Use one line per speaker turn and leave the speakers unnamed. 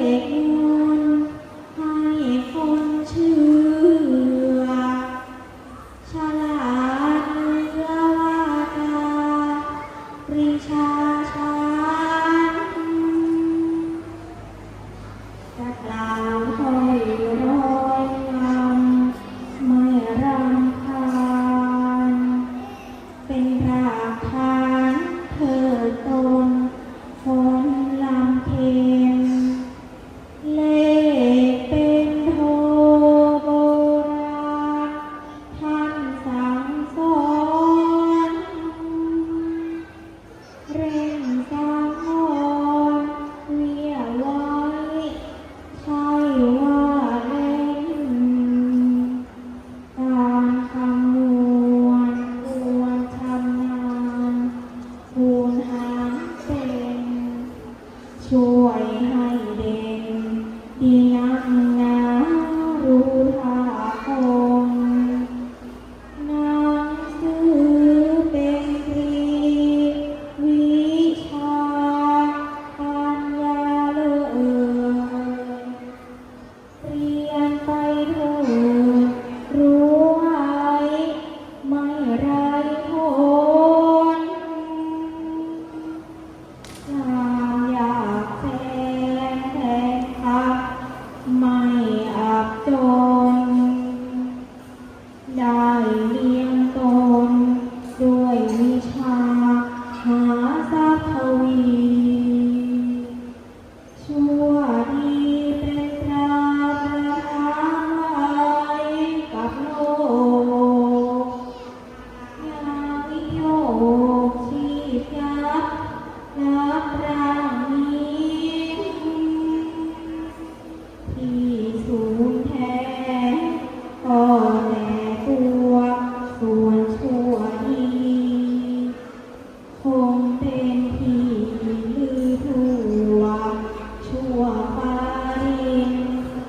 Thank you. เร่งสร้หอเวียไว้ใช่ว่เล่นตามคำนวณควรทำงานคูณหารเป็นช่วยให้เด่นดีนักงา